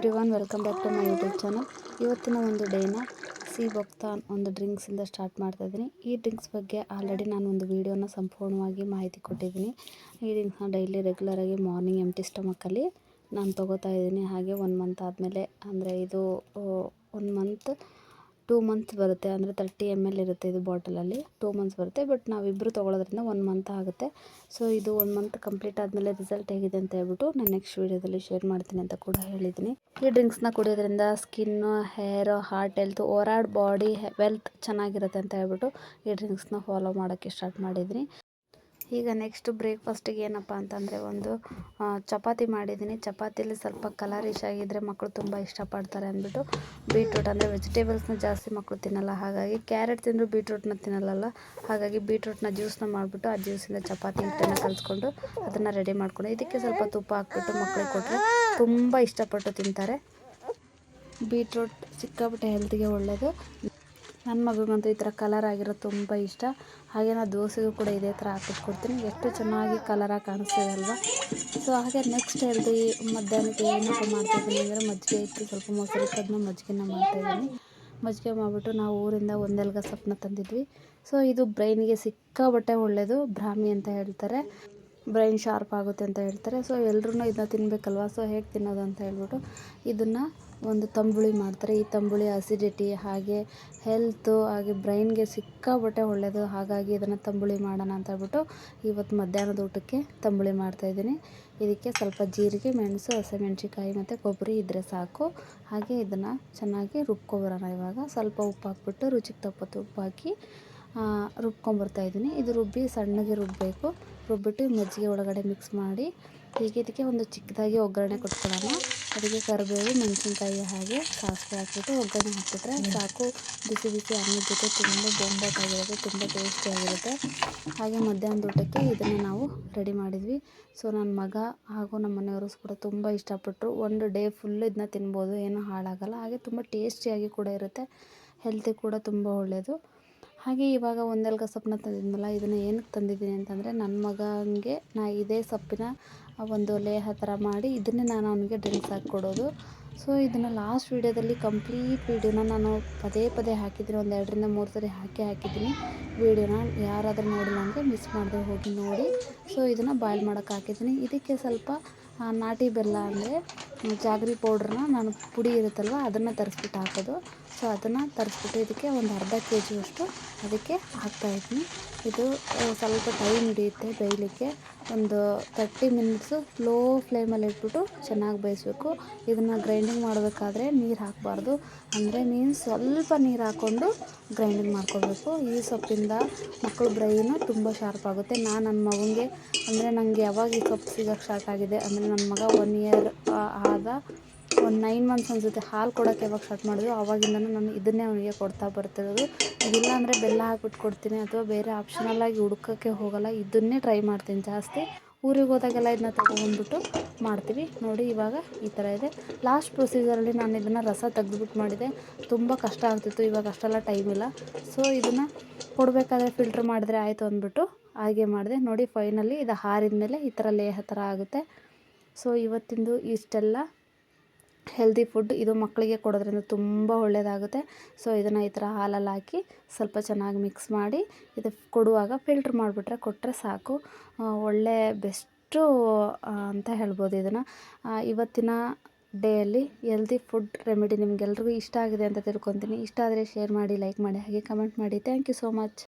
Everyone welcome back to my YouTube channel ಇವತ್ತಿನ ಒಂದು ಡೇನ C ಬೊಕ್ತಾನ್ ಒಂದು ಡ್ರಿಂಕ್ಸಿಂದ ಸ್ಟಾರ್ಟ್ ಮಾಡ್ತಾ ಇದ್ದೀನಿ. ಈ ಡ್ರಿಂಕ್ಸ್ ಬಗ್ಗೆ ಆಲ್ರೆಡಿ ನಾನು ಒಂದು ವೀಡಿಯೋನ ಸಂಪೂರ್ಣವಾಗಿ ಮಾಹಿತಿ ಕೊಟ್ಟಿದ್ದೀನಿ. ಈ ಡ್ರಿಂಕ್ಸ್ನ ಡೈಲಿ ರೆಗ್ಯುಲರಾಗಿ ಮಾರ್ನಿಂಗ್ ಎಂಟಿ ಸ್ಟಮಕ್ಕಲ್ಲಿ ನಾನು ತೊಗೋತಾ ಇದ್ದೀನಿ. ಹಾಗೆ ಒನ್ ಮಂತ್ ಆದಮೇಲೆ, ಅಂದರೆ ಇದು ಒನ್ ಮಂತ್ ಟೂ ಮಂತ್ಸ್ ಬರುತ್ತೆ, ಅಂದರೆ ತರ್ಟಿ ಎಂ ಎಲ್ ಇರುತ್ತೆ ಇದು ಬಾಟಲಲ್ಲಿ ಟೂ ಮಂತ್ಸ್ ಬರುತ್ತೆ ಬಟ್ ನಾವಿಬ್ಬರು ತೊಗೊಳೋದ್ರಿಂದ ಒನ್ ಮಂತ್ ಆಗುತ್ತೆ. ಸೊ ಇದು ಒನ್ ಮಂತ್ ಕಂಪ್ಲೀಟ್ ಆದಮೇಲೆ ರಿಸಲ್ಟ್ ಹೇಗಿದೆ ಅಂತ ಹೇಳ್ಬಿಟ್ಟು ನಾನು ನೆಕ್ಸ್ಟ್ ವೀಡಿಯೋದಲ್ಲಿ ಶೇರ್ ಮಾಡ್ತೀನಿ ಅಂತ ಕೂಡ ಹೇಳಿದ್ದೀನಿ ಈ ಡ್ರಿಂಕ್ಸ್ನ ಕುಡಿಯೋದ್ರಿಂದ skin hair heart health over body wealth ಚೆನ್ನಾಗಿರುತ್ತೆ ಅಂತ ಹೇಳ್ಬಿಟ್ಟು ಈ ಡ್ರಿಂಕ್ಸ್ನ ಫಾಲೋ ಮಾಡೋಕ್ಕೆ ಸ್ಟಾರ್ಟ್ ಮಾಡಿದ್ದೀನಿ ಈಗ ನೆಕ್ಸ್ಟ್ ಬ್ರೇಕ್ಫಾಸ್ಟಿಗೆ ಏನಪ್ಪ ಅಂತಂದರೆ ಒಂದು ಚಪಾತಿ ಮಾಡಿದ್ದೀನಿ. ಚಪಾತಿಯಲ್ಲಿ ಸ್ವಲ್ಪ ಕಲರಿಶ್ ಆಗಿದ್ದರೆ ಮಕ್ಕಳು ತುಂಬ ಇಷ್ಟಪಡ್ತಾರೆ ಅಂದ್ಬಿಟ್ಟು ಬೀಟ್ರೂಟ್ ಅಂದರೆ ವೆಜಿಟೇಬಲ್ಸ್ನ ಜಾಸ್ತಿ ಮಕ್ಕಳು ತಿನ್ನಲ್ಲ. ಹಾಗಾಗಿ ಕ್ಯಾರೆಟ್ ತಿಂದರೂ ಬೀಟ್ರೂಟ್ನ ತಿನ್ನಲ್ಲ ಹಾಗಾಗಿ ಬೀಟ್ರೂಟ್ನ ಜ್ಯೂಸ್ನ ಮಾಡಿಬಿಟ್ಟು ಆ ಜ್ಯೂಸಿಂದ ಚಪಾತಿ ಹಿಟ್ಟನ್ನು ಕಲಿಸ್ಕೊಂಡು ಅದನ್ನು ರೆಡಿ ಮಾಡ್ಕೊಂಡು ಇದಕ್ಕೆ ಸ್ವಲ್ಪ ತುಪ್ಪ ಹಾಕ್ಬಿಟ್ಟು ಮಕ್ಕಳಿಗೆ ಕೊಟ್ಟರೆ ತುಂಬ ಇಷ್ಟಪಟ್ಟು ತಿಂತಾರೆ. ಬೀಟ್ರೂಟ್ ಸಿಕ್ಕಾಪಟ್ಟೆ ಹೆಲ್ತಿಗೆ ಒಳ್ಳೆಯದು ನನ್ನ ಮಗುಗಂತೂ ಈ ಥರ ಕಲರ್ ಆಗಿರೋದು ತುಂಬ ಇಷ್ಟ. ಹಾಗೆ ನಾನು ದೋಸೆಗೂ ಕೂಡ ಇದೇ ಥರ ಹಾಕಿಟ್ಟು ಕೊಡ್ತೀನಿ. ಎಷ್ಟು ಚೆನ್ನಾಗಿ ಕಲರಾಗಿ ಕಾಣಿಸ್ತಿದೆ ಅಲ್ವಾ? ಸೊ ಹಾಗೆ ನೆಕ್ಸ್ಟ್ ಹೆಲ್ದಿ ಮಧ್ಯಾಹ್ನಕ್ಕೆ ಏನಪ್ಪ ಮಾಡ್ತಾಯಿದ್ದೀನಿ ಅಂದರೆ ಮಜ್ಜಿಗೆ ಇಟ್ಟು ಸ್ವಲ್ಪ ಮೊಸರು ಅದನ್ನ ಮಜ್ಜಿಗೆನ ಮಾಡ್ತಾಯಿದ್ದೀನಿ ಮಜ್ಜಿಗೆ ಮಾಡಿಬಿಟ್ಟು ನಾವು ಊರಿಂದ ಒಂದೆಲ್ಗ ಸೊಪ್ಪನ್ನ ತಂದಿದ್ವಿ. ಸೊ ಇದು ಬ್ರೈನಿಗೆ ಸಿಕ್ಕಾಬಟ್ಟೆ ಒಳ್ಳೆಯದು ಭ್ರಾಮಿ ಅಂತ ಹೇಳ್ತಾರೆ. ಬ್ರೈನ್ ಶಾರ್ಪ್ ಆಗುತ್ತೆ ಅಂತ ಹೇಳ್ತಾರೆ. ಸೊ ಎಲ್ರೂ ಇದನ್ನ ತಿನ್ನಬೇಕಲ್ವ ಸೊ ಹೇಗೆ ತಿನ್ನೋದು ಅಂತ ಹೇಳ್ಬಿಟ್ಟು ಇದನ್ನು ಒಂದು ತಂಬುಳಿ ಮಾಡ್ತಾರೆ. ಈ ತಂಬುಳಿ ಆಸಿಡಿಟಿ ಹಾಗೆ ಹೆಲ್ತು ಹಾಗೆ ಬ್ರೈನ್ಗೆ ಸಿಕ್ಕಾಪಟ್ಟೆ ಒಳ್ಳೆಯದು ಹಾಗಾಗಿ ಇದನ್ನು ತಂಬುಳಿ ಮಾಡೋಣ ಅಂತ ಹೇಳ್ಬಿಟ್ಟು ಇವತ್ತು ಮಧ್ಯಾಹ್ನದ ಊಟಕ್ಕೆ ತಂಬುಳಿ ಮಾಡ್ತಾಯಿದ್ದೀನಿ ಇದಕ್ಕೆ ಸ್ವಲ್ಪ ಜೀರಿಗೆ, ಮೆಣಸು ಹಸಿಮೆಣ್ಸಿಕಾಯಿ ಮತ್ತು ಕೊಬ್ಬರಿ ಇದ್ದರೆ ಸಾಕು. ಹಾಗೆ ಇದನ್ನು ಚೆನ್ನಾಗಿ ರುಬ್ಕೊಬರೋಣ ಇವಾಗ. ಸ್ವಲ್ಪ ಉಪ್ಪು ಹಾಕ್ಬಿಟ್ಟು ರುಚಿಗೆ ತಪ್ಪತ್ತು ಉಪ್ಪು ಹಾಕಿ ರುಬ್ಕೊಂಬರ್ತಾಯಿದ್ದೀನಿ ಇದು ರುಬ್ಬಿ ಸಣ್ಣಗೆ ರುಬ್ಬಬೇಕು ರುಬ್ಬಿಟ್ಟು ಮಜ್ಜಿಗೆ ಒಳಗಡೆ ಮಿಕ್ಸ್ ಮಾಡಿ. ಹೀಗೆ ಇದಕ್ಕೆ ಒಂದು ಚಿಕ್ಕದಾಗಿ ಒಗ್ಗರಣೆ ಕೊಟ್ಕೊಳ್ಳೋಣ. ಅದಕ್ಕೆ ಕರಿಬೇವು, ಮೆಣಸಿನ್ಕಾಯಿ ಹಾಗೆ ಸಾಸಿವೆ ಹಾಕಿಬಿಟ್ಟು ಒಗ್ಗರಣೆ ಹಾಕಿಬಿಟ್ರೆ ಸಾಕು. ಬಿಸಿ ಬಿಸಿ ಅನ್ನದ ಜೊತೆ ತುಂಬ ಬೊಂಬಾಟಾಗಿರುತ್ತೆ, ತುಂಬ ಟೇಸ್ಟಿಯಾಗಿರುತ್ತೆ ಹಾಗೆ ಮಧ್ಯಾಹ್ನದ ಊಟಕ್ಕೆ ಇದನ್ನು ನಾವು ರೆಡಿ ಮಾಡಿದ್ವಿ. ಸೊ ನನ್ನ ಮಗ ಹಾಗೂ ನಮ್ಮ ಮನೆಯವರು ಕೂಡ ತುಂಬ ಇಷ್ಟಪಟ್ಟರು ಒಂದು ಡೇ ಫುಲ್ ಇದನ್ನ ತಿನ್ಬೋದು, ಏನೂ ಹಾಳಾಗಲ್ಲ. ಹಾಗೆ ತುಂಬ ಟೇಸ್ಟಿಯಾಗಿ ಕೂಡ ಇರುತ್ತೆ. ಹೆಲ್ತಿಗೆ ಕೂಡ ತುಂಬ ಒಳ್ಳೆಯದು ಹಾಗೆ ಇವಾಗ ಒಂದೆಲ್ಗ ಸೊಪ್ಪನ್ನ ತಂದಿದ್ನಲ್ಲ, ಇದನ್ನು ಏನಕ್ಕೆ ತಂದಿದ್ದೀನಿ ಅಂತಂದರೆ ನನ್ನ ಮಗನಿಗೆ ನಾ ಇದೇ ಸೊಪ್ಪಿನ ಒಂದು ಲೇಹ ಥರ ಮಾಡಿ ಇದನ್ನೇ ನಾನು ಅವನಿಗೆ ಡ್ರಿಂಕ್ಸ್ ಹಾಕಿ ಕೊಡೋದು. ಸೊ ಇದನ್ನು ಲಾಸ್ಟ್ ವೀಡಿಯೋದಲ್ಲಿ ಕಂಪ್ಲೀಟ್ ವೀಡಿಯೋನ ನಾನು ಪದೇ ಪದೇ ಹಾಕಿದ್ದೀನಿ, ಒಂದು ಎರಡರಿಂದ ಮೂರು ಸರಿ ಹಾಕಿ ಹಾಕಿದ್ದೀನಿ. ವೀಡಿಯೋನ ಯಾರಾದರೂ ನೋಡಿಲ್ಲ ಅಂದರೆ ಮಿಸ್ ಮಾಡದೆ ಹೋಗಿ ನೋಡಿ. ಸೊ ಇದನ್ನು ಬಾಯ್ಲ್ ಮಾಡೋಕ್ಕೆ ಹಾಕಿದ್ದೀನಿ. ಇದಕ್ಕೆ ಸ್ವಲ್ಪ ನಾಟಿ ಬೆಲ್ಲ ಅಂದರೆ ಜಾಗ್ರಿ ಪೌಡ್ರನ್ನ ನಾನು ಪುಡಿ ಇರುತ್ತಲ್ವ ಅದನ್ನು ತರಿಸ್ಬಿಟ್ಟು ಹಾಕೋದು. ಸೊ ಅದನ್ನು ತರಿಸ್ಬಿಟ್ಟು ಇದಕ್ಕೆ ಒಂದು ಅರ್ಧ ಕೆ ಜಿಯಷ್ಟು ಅದಕ್ಕೆ ಹಾಕ್ತಾಯಿದ್ದೀನಿ ಇದು ಸ್ವಲ್ಪ ಟೈಮ್ ಹಿಡಿಯುತ್ತೆ ಬೇಯಲಿಕ್ಕೆ. ಒಂದು ತರ್ಟಿ ಮಿನಿಟ್ಸು ಸ್ಲೋ ಫ್ಲೇಮಲ್ಲಿ ಇಟ್ಬಿಟ್ಟು ಚೆನ್ನಾಗಿ ಬೇಯಿಸ್ಬೇಕು. ಇದನ್ನು ಗ್ರೈಂಡಿಂಗ್ ಮಾಡಬೇಕಾದ್ರೆ ನೀರು ಹಾಕಬಾರ್ದು. ಅಂದರೆ ಮೀನ್ಸ್ ಸ್ವಲ್ಪ ನೀರು ಹಾಕ್ಕೊಂಡು ಗ್ರೈಂಡಿಂಗ್ ಮಾಡ್ಕೋಬೇಕು. ಈ ಸೊಪ್ಪಿಂದ ಮಕ್ಕಳು ಬ್ರೈನು ತುಂಬ ಶಾರ್ಪ್ ಆಗುತ್ತೆ. ನಾನು ನನ್ನ ಮಗನಿಗೆ ಅಂದರೆ ನನಗೆ ಯಾವಾಗ ಈ ಸೊಪ್ಪು ಸಿಗೋಕ್ಕೆ ಸ್ಟಾರ್ಟ್ ಆಗಿದೆ, ಅಂದರೆ ನನ್ನ ಮಗ ಒನ್ ಇಯರ್ ಆದ ಒಂದು ನೈನ್ ಮಂತ್ಸ್ ಅನಿಸುತ್ತೆ ಹಾಲು ಕೊಡೋಕ್ಕೆ ಯಾವಾಗ ಸ್ಟಾರ್ಟ್ ಮಾಡಿದ್ರು ಆವಾಗಿಂದನೂ ನಾನು ಇದನ್ನೇ ಅವನಿಗೆ ಕೊಡ್ತಾ ಬರ್ತಿರೋದು. ಇದಿಲ್ಲ ಅಂದರೆ ಬೆಲ್ಲ ಹಾಕ್ಬಿಟ್ಟು ಕೊಡ್ತೀನಿ ಅಥವಾ ಬೇರೆ ಆಪ್ಷನಲ್ಲಾಗಿ ಹುಡ್ಕೋಕ್ಕೆ ಹೋಗಲ್ಲ, ಇದನ್ನೇ ಟ್ರೈ ಮಾಡ್ತೀನಿ ಜಾಸ್ತಿ. ಊರಿಗೆ ಹೋದಾಗೆಲ್ಲ ಇದನ್ನ ತೊಗೊಂಡ್ಬಿಟ್ಟು ಮಾಡ್ತೀವಿ. ನೋಡಿ ಇವಾಗ ಈ ಥರ ಇದೆ. ಲಾಸ್ಟ್ ಪ್ರೊಸೀಜರಲ್ಲಿ ನಾನು ಇದನ್ನು ರಸ ತೆಗೆದುಬಿಟ್ಟು ಮಾಡಿದೆ. ತುಂಬ ಕಷ್ಟ ಆಗ್ತಿತ್ತು, ಇವಾಗ ಅಷ್ಟೆಲ್ಲ ಟೈಮ್ ಇಲ್ಲ. ಸೊ ಇದನ್ನು ಕೊಡಬೇಕಾದ್ರೆ ಫಿಲ್ಟ್ರ್ ಮಾಡಿದ್ರೆ ಆಯಿತು ಅಂದ್ಬಿಟ್ಟು ಹಾಗೆ ಮಾಡಿದೆ. ನೋಡಿ ಫೈನಲಿ ಇದು ಹಾರಿದ ಮೇಲೆ ಈ ಥರ ಲೇಹ ಥರ ಆಗುತ್ತೆ. ಸೊ ಇವತ್ತಿಂದು ಇಷ್ಟೆಲ್ಲ. ಹೆಲ್ದಿ ಫುಡ್ ಇದು ಮಕ್ಕಳಿಗೆ ಕೊಡೋದ್ರಿಂದ ತುಂಬ ಒಳ್ಳೆಯದಾಗುತ್ತೆ ಸೊ ಇದನ್ನು ಈ ಥರ ಹಾಲಲ್ಲಿ ಹಾಕಿ ಸ್ವಲ್ಪ ಚೆನ್ನಾಗಿ ಮಿಕ್ಸ್ ಮಾಡಿ ಇದು ಕೊಡುವಾಗ ಫಿಲ್ಟ್ರ್ ಮಾಡಿಬಿಟ್ರೆ ಕೊಟ್ಟರೆ ಸಾಕು. ಒಳ್ಳೆ ಬೆಸ್ಟು ಅಂತ ಹೇಳ್ಬೋದು ಇದನ್ನು. ಇವತ್ತಿನ ಡೇಯಲ್ಲಿ ಹೆಲ್ದಿ ಫುಡ್ ರೆಮಿಡಿ ನಿಮ್ಗೆಲ್ರಿಗೂ ಇಷ್ಟ ಆಗಿದೆ ಅಂತ ತಿಳ್ಕೊತೀನಿ. ಇಷ್ಟ ಆದರೆ ಶೇರ್ ಮಾಡಿ ಲೈಕ್ ಮಾಡಿ, ಹಾಗೆ ಕಮೆಂಟ್ ಮಾಡಿ. Thank you so much